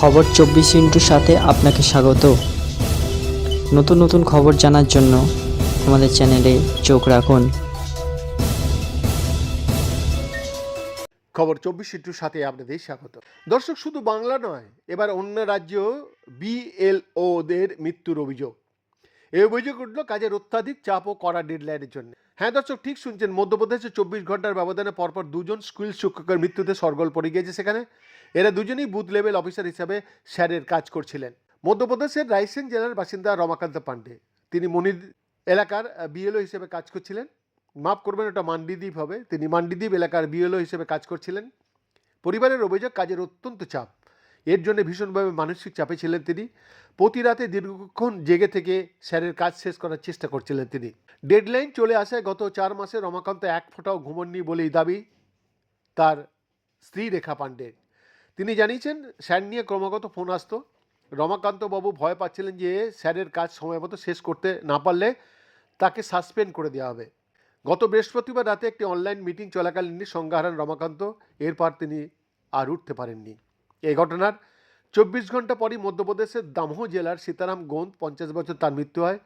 খবর চব্বিশ ইন্টুর সাথে আপনাকে স্বাগত। নতুন নতুন খবর জানার জন্য আমাদের চ্যানেলে চোখ রাখুন। খবর চব্বিশ ইন্টুর সাথে আপনাদের স্বাগত। দর্শক, শুধু বাংলা নয়, এবার অন্য রাজ্য বিএলওদের মৃত্যুর অভিযোগ। এই অভিযোগ উঠল কাজের অত্যাধিক চাপ ও কড়া ডেডলাইনের জন্য। হ্যাঁ দর্শক, ঠিক শুনছেন, মধ্যপ্রদেশে চব্বিশ ঘণ্টার ব্যবধানে পরপর দুজন স্কুল শিক্ষকের মৃত্যুতে সরগোল পড়ে গিয়েছে সেখানে। এরা দুজনেই বুথ লেভেল অফিসার হিসাবে স্যারের কাজ করছিলেন। মধ্যপ্রদেশের রায়সেন জেলার বাসিন্দা রমাকান্ত পান্ডে তিনি মনির এলাকার বিএলও হিসেবে কাজ করছিলেন। মাফ করবেন, ওটা মান্ডিদ্বীপ হবে। তিনি মান্ডিদ্বীপ এলাকার বিএলও হিসেবে কাজ করছিলেন। পরিবারের অভিযোগ, কাজের অত্যন্ত চাপ। এর জন্য ভীষণভাবে মানসিক চাপে ছিলেন তিনি। প্রতি রাতে দীর্ঘক্ষণ জেগে থেকে স্যারের কাজ শেষ করার চেষ্টা করছিলেন তিনি। ডেডলাইন চলে আসায় গত চার মাসে রমাকান্ত এক ফোঁটাও ঘুমননি বলেই দাবি তার স্ত্রী রেখা পাণ্ডে। তিনি জানিয়েছেন, স্যার নিয়ে ক্রমাগত ফোন আসতো। রমাকান্তবাবু ভয় পাচ্ছিলেন যে স্যারের কাজ সময় মতো শেষ করতে না পারলে তাকে সাসপেন্ড করে দেওয়া হবে। গত বৃহস্পতিবার রাতে একটি অনলাইন মিটিং চলাকালীন সংজ্ঞা হারান রমাকান্ত। এরপর তিনি আর উঠতে পারেননি। এই ঘটনার চব্বিশ ঘণ্টা পরই মধ্যপ্রদেশের দামোহ জেলার সীতারাম গোন্দ পঞ্চাশ বছর তার মৃত্যু হয়।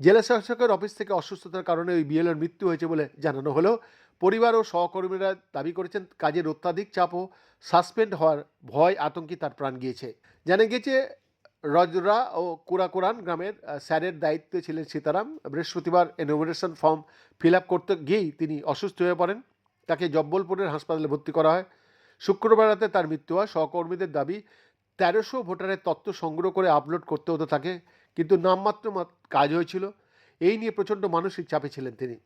জেলা শাসকের অফিস থেকে অসুস্থতার কারণে ওই বিএলের মৃত্যু হয়েছে বলে জানানো হলেও পরিবার ও সহকর্মীরা দাবি করেছেন, কাজের অত্যাধিক চাপ ও সাসপেন্ড হওয়ার ভয় আতঙ্কে তার প্রাণ গিয়েছে। জানা গিয়েছে, রজরা ও কুরাকুরান গ্রামের স্যারের দায়িত্বে ছিলেন সীতারাম। বৃহস্পতিবার এনোমিনেশন ফর্ম ফিল আপ করতে গিয়েই তিনি অসুস্থ হয়ে পড়েন। তাকে জব্বলপুরের হাসপাতালে ভর্তি করা হয়। শুক্রবার রাতে তার মৃত্যু হয়। সহকর্মীদের দাবি, তেরোশো ভোটারের তথ্য সংগ্রহ করে আপলোড করতে হতো তাকে, কিন্তু নামমাত্র মাত- কাজ হয়েছিল। এই নিয়ে প্রচণ্ড মানসিক চাপে ছিলেন তিনি।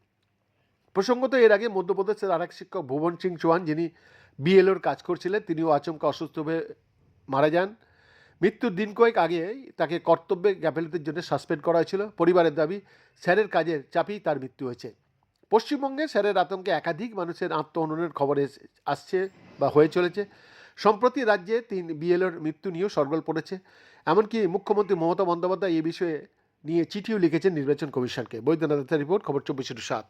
প্রসঙ্গত, এর আগে মধ্যপ্রদেশের আরেক শিক্ষক ভুবন সিং চৌহান, যিনি বিএলওর কাজ করছিলেন, তিনিও আচমকা অসুস্থ হয়ে মারা যান। মৃত্যুর দিন কয়েক আগে তাকে কর্তব্যে গ্যাফেলতির জন্য সাসপেন্ড করা হয়েছিল। পরিবারের দাবি, স্যারের কাজের চাপেই তার মৃত্যু হয়েছে। পশ্চিমবঙ্গে স্যারের আতঙ্কে একাধিক মানুষের আত্মহননের খবর আসছে। বা হয়ে চলেছে। সম্প্রতি রাজ্যে তিন বিএলওর মৃত্যু নিয়েও সরগোল পড়েছে। এমনকি মুখ্যমন্ত্রী মমতা বন্দ্যোপাধ্যায় এই বিষয়ে নিয়ে চিঠিও লিখেছেন নির্বাচন কমিশনকে। বৈদ্যনাথের রিপোর্ট, খবর চব্বিশ সাত।